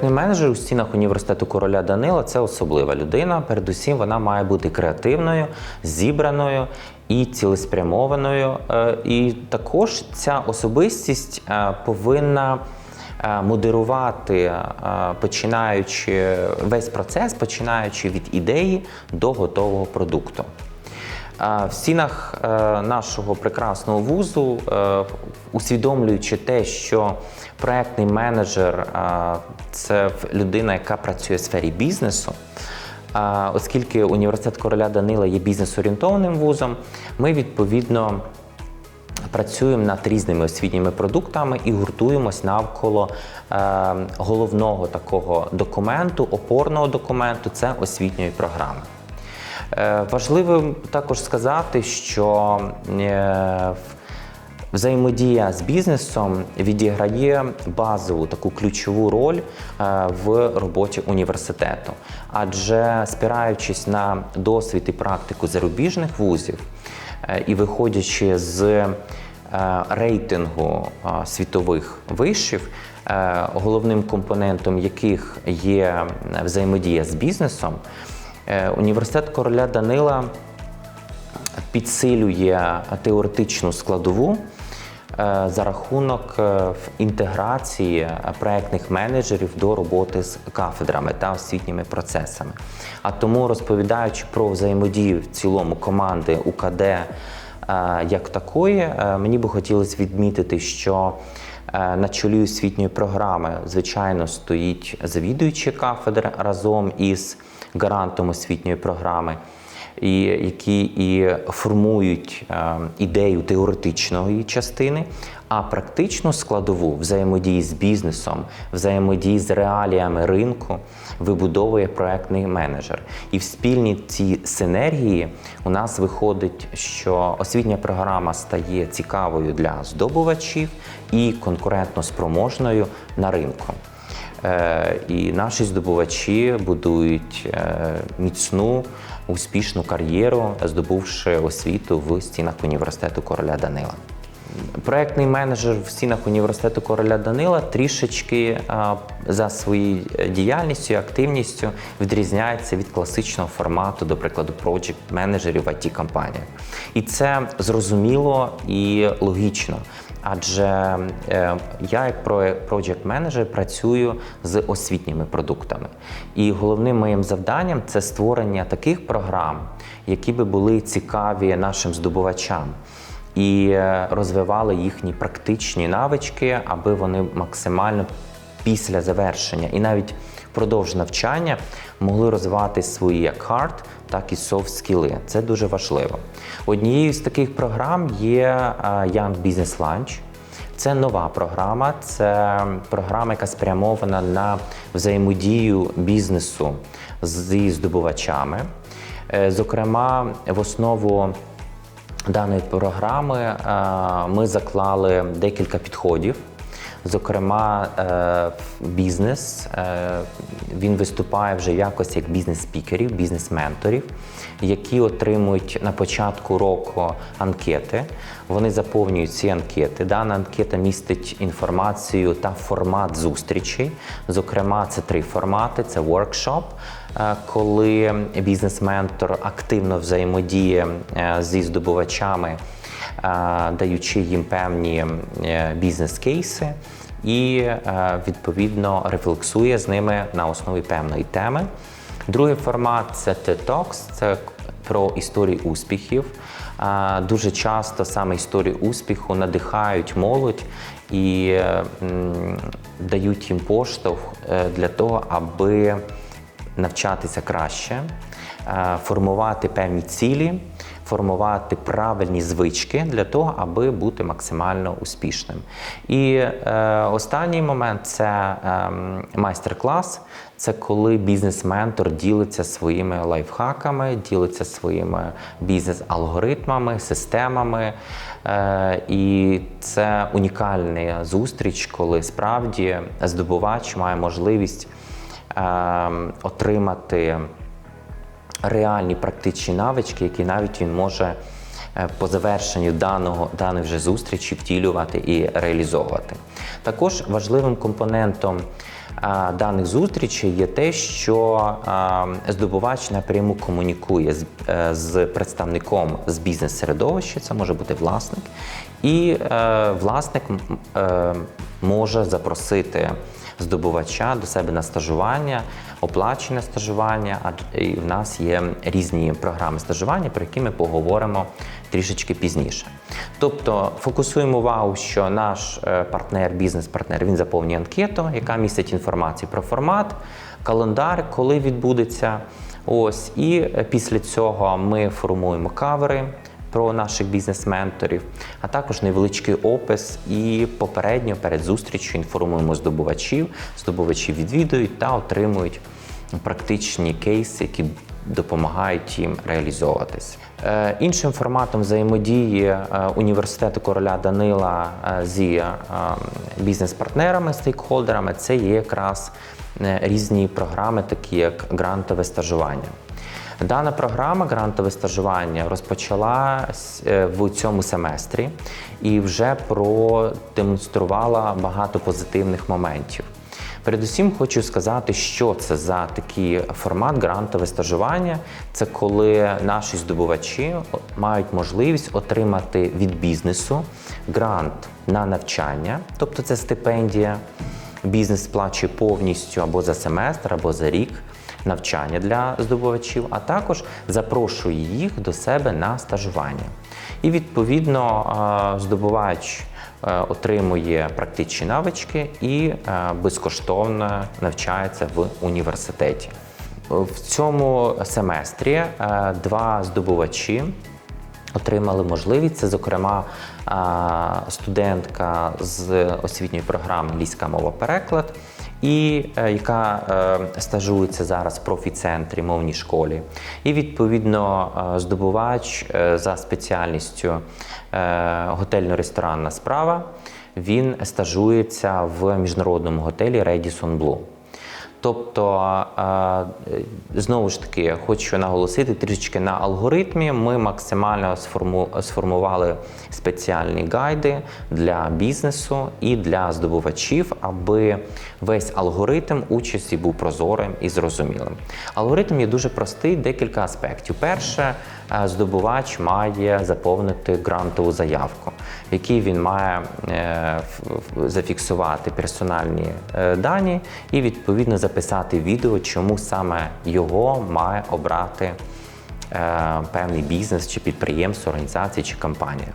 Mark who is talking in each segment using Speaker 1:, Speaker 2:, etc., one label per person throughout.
Speaker 1: Проектний менеджер у стінах університету короля Данила це особлива людина. Передусім, вона має бути креативною, зібраною і цілеспрямованою. Е, І також ця особистість е, повинна е, модерувати, починаючи весь процес, починаючи від ідеї до готового продукту. В стінах е, нашого прекрасного вузу, е, усвідомлюючи те, що проектний менеджер е, це людина, яка працює в сфері бізнесу. Оскільки університет короля Данила є бізнес-орієнтованим вузом, ми відповідно працюємо над різними освітніми продуктами і гуртуємось навколо головного такого документу, опорного документу це освітньої програми. Е, Важливо також сказати, що е, взаємодія з бізнесом відіграє базову таку ключову роль е, в роботі університету. Адже спираючись на досвід і практику зарубіжних вузів і виходячи з рейтингу світових вишів, головним компонентом яких є взаємодія з бізнесом, університет короля Данила підсилює теоретичну складову е, за рахунок е, інтеграції проектних менеджерів до роботи з кафедрами та освітніми процесами. А тому, розповідаючи про взаємодію в цілому команди УКД е, як такої, е, мені би хотілося відмітити, що е, на чолі освітньої програми, звичайно, стоїть завідуючий кафедр разом із гарантом освітньої програми і які і формують е, ідею теоретичної частини, а практичну складову взаємодії з бізнесом, взаємодії з реаліями ринку вибудовує проектний менеджер. І в спільній цій синергії у нас виходить, що освітня програма стає цікавою для здобувачів і конкурентно спроможною на ринку. Е, І наші здобувачі будують е, міцну, успішну кар'єру, здобувши освіту в стінах університету короля Данила. Проектний менеджер в стінах університету короля Данила трішечки за своєю діяльністю і активністю відрізняється від класичного формату, до прикладу, project менеджерів в it компаніях І це зрозуміло і логічно. Адже е, я, як project менеджер працюю з освітніми продуктами. І головним моїм завданням це створення таких програм, які би були цікаві нашим здобувачам і е, розвивали їхні практичні навички, аби вони максимально після завершення і навіть впродовж навчання могли розвивати свої як hard, так і soft скіли. Це дуже важливо. Однією з таких програм є е, Young Business Lunch. Це нова програма, це програма, яка спрямована на взаємодію бізнесу зі здобувачами. Е, Зокрема, в основу даної програми е, ми заклали декілька підходів. Зокрема, е, бізнес е, він виступає вже в якості як бізнес-спікерів, бізнес-менторів, які отримують на початку року анкети. Вони заповнюють ці анкети. Дана анкета містить інформацію та формат зустрічей. Зокрема, це три формати: це воркшоп, е, коли бізнес-ментор активно взаємодіє зі здобувачами, даючи їм певні е, бізнес-кейси. І е, відповідно рефлексує з ними на основі певної теми. Другий формат це TED Talks, це про історії успіхів. Е, Дуже часто саме історії успіху надихають молодь і е, дають їм поштовх е, для того, аби навчатися краще, е, формувати певні цілі, формувати правильні звички для того, аби бути максимально успішним. І е, останній момент це ем, майстер-клас. Це коли бізнес-ментор ділиться своїми лайфхаками, ділиться своїми бізнес-алгоритмами, системами. Е, і це унікальна зустріч, коли справді здобувач має можливість е, отримати реальні практичні навички, які навіть він може е, по завершенню даного, даної вже зустрічі втілювати і реалізовувати. Також важливим компонентом е, даних зустрічей є те, що е, здобувач напряму комунікує з, е, з представником з бізнес-середовища, це може бути власник, і е, власник е, може запросити здобувача до себе на стажування, оплачене стажування. А і в нас є різні програми стажування, про які ми поговоримо трішечки пізніше. Тобто фокусуємо увагу, що наш е, партнер, бізнес-партнер, він заповнює анкету, яка містить інформацію про формат, календар, коли відбудеться. Ось і е, після цього ми формуємо кавери про наших бізнес-менторів, а також невеличкий опис і попередньо перед зустрічю інформуємо здобувачів. Здобувачі відвідують та отримують практичні кейси, які допомагають їм реалізовуватись. Е, Іншим форматом взаємодії е, університету короля Данила е, зі бізнес-партнерами, стейкхолдерами це є якраз різні програми, такі як грантове стажування. Дана програма грантове стажування розпочала е, в цьому семестрі і вже продемонструвала багато позитивних моментів. Передусім хочу сказати, що це за такий формат грантове стажування. Це коли наші здобувачі мають можливість отримати від бізнесу грант на навчання, тобто це стипендія. Бізнес сплачує повністю або за семестр, або за рік навчання для здобувачів, а також запрошує їх до себе на стажування. І відповідно здобувач е, отримує практичні навички і е, безкоштовно навчається в університеті. В цьому семестрі е, два здобувачі отримали можливість. Це, зокрема, студентка з освітньої програми Ліська мова переклад, і е, яка е, стажується зараз в профіцентрі мовній школі. І відповідно е, здобувач за спеціальністю готельно-ресторанна справа. Він стажується в міжнародному готелі Redison Blue. Тобто, е, знову ж таки, хочу наголосити трішечки на алгоритмі. Ми максимально сформували спеціальні гайди для бізнесу і для здобувачів, аби весь алгоритм участі був прозорим і зрозумілим. Алгоритм є дуже простий, декілька аспектів. Перше, е, здобувач має заповнити грантову заявку, в якій він має е, зафіксувати персональні дані і відповідно записати відео, чому саме його має обрати е, певний бізнес чи підприємство, організація чи компанія.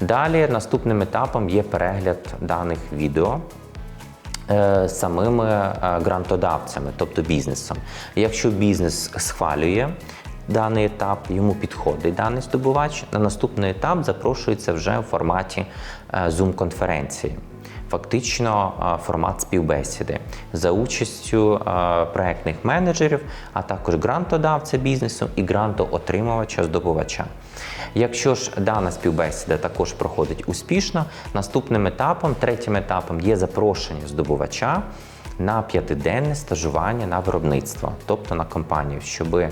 Speaker 1: Далі наступним етапом є перегляд даних відео е, самими е, грантодавцями, тобто бізнесом. Якщо бізнес схвалює даний етап, йому підходить даний здобувач, на наступний етап запрошується вже в форматі Zoom-конференції. Фактично е, формат співбесіди за участю е, проектних менеджерів, а також грантодавця бізнесу і грантоотримувача здобувача. Якщо ж дана співбесіда також проходить успішно, наступним етапом, третім етапом є запрошення здобувача на п'ятиденне стажування на виробництво, тобто на компанію, щоби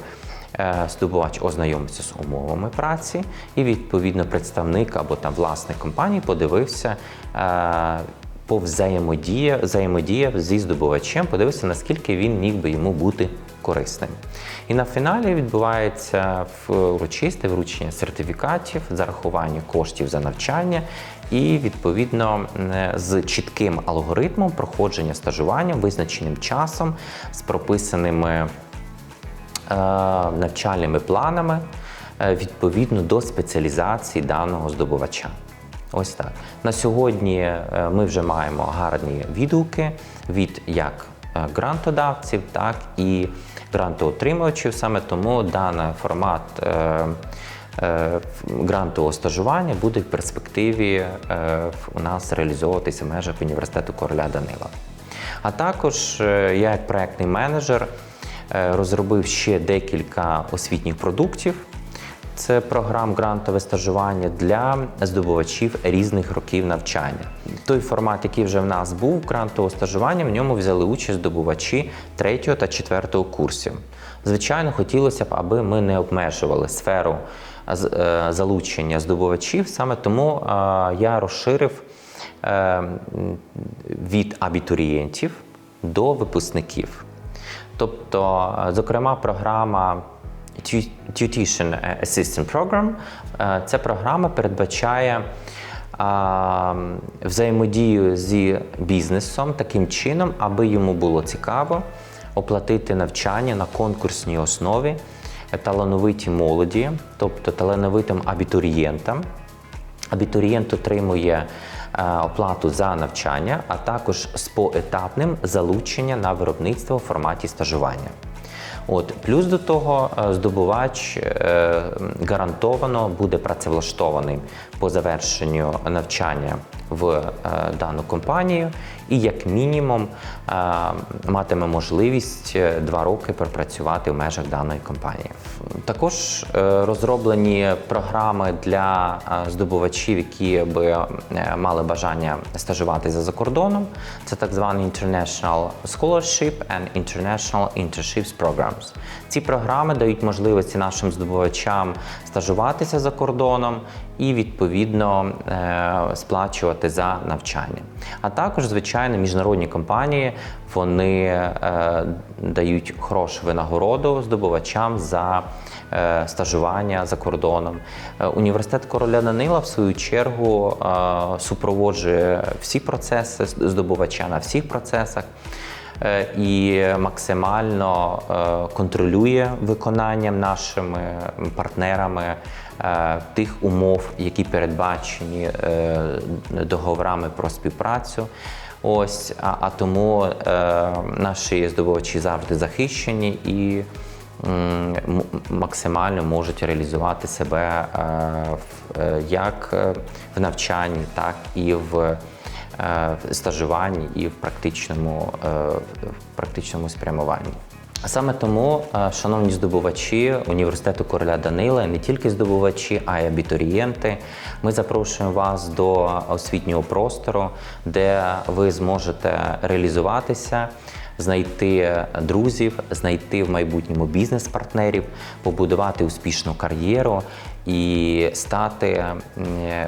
Speaker 1: е, здобувач ознайомився з умовами праці, і відповідно представник або там власник компанії подивився. Е, По взаємодія, взаємодіяв зі здобувачем, подивився, наскільки він міг би йому бути корисним. І на фіналі відбувається урочисте вручення сертифікатів, зарахування коштів за навчання і відповідно з чітким алгоритмом проходження стажування, визначеним часом, з прописаними е, навчальними планами е, відповідно до спеціалізації даного здобувача. Ось так. На сьогодні е, ми вже маємо гарні відгуки від як е, грантодавців, так і грантоотримувачів. Саме тому даний формат е, грантового стажування буде в перспективі у нас реалізовуватися в межах університету короля Данила. А також я, як проектний менеджер, розробив ще декілька освітніх продуктів. Це програм грантове стажування для здобувачів різних років навчання. Той формат, який вже в нас був грантового стажування, в ньому взяли участь здобувачі 3 та 4 курсів. Звичайно, хотілося б, аби ми не обмежували сферу е, залучення здобувачів. Саме тому е, я розширив е, від абітурієнтів до випускників. Тобто, зокрема, програма Tuition Assistant Program е, ця програма передбачає взаємодію зі бізнесом таким чином, аби йому було цікаво оплатити навчання на конкурсній основі талановитій молоді, тобто талановитим абітурієнтам. Абітурієнт отримує е, оплату за навчання, а також з поетапним залучення на виробництво в форматі стажування. От плюс до того, е, здобувач е, гарантовано буде працевлаштований по завершенню навчання в е, дану компанію, і як мінімум е, матиме можливість е, два роки пропрацювати в межах даної компанії. Також розроблені програми для здобувачів, які би мали бажання стажуватися за кордоном. Це так званий International Scholarship and International Internships Programs. Ці програми дають можливості нашим здобувачам стажуватися за кордоном і відповідно е, сплачувати за навчання. А також, звичайно, міжнародні компанії вони е, дають хорошу винагороду здобувачам за е, стажування за кордоном. Університет короля Данила, в свою чергу, супроводжує всі процеси здобувача на всіх процесах. Е, І максимально е, контролює виконанням нашими партнерами е, тих умов, які передбачені договорами про співпрацю. Ось, а, а тому е, наші здобувачі завжди захищені і м, максимально можуть реалізувати себе е, в- е, як в навчанні, так і в стажуванні, і в практичному, е, в практичному спрямуванні. Саме тому, е, шановні здобувачі університету короля Данила, не тільки здобувачі, а й абітурієнти. Ми запрошуємо вас до освітнього простору, де ви зможете реалізуватися, знайти друзів, знайти в майбутньому бізнес-партнерів, побудувати успішну кар'єру і стати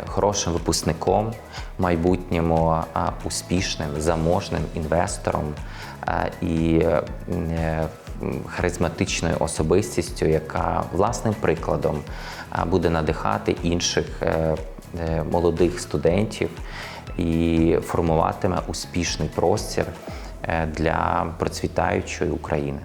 Speaker 1: хорошим випускником, майбутньому успішним, заможним інвестором і е, харизматичною особистістю, яка власним прикладом буде надихати інших е, е, молодих студентів і формуватиме успішний простір для процвітаючої України.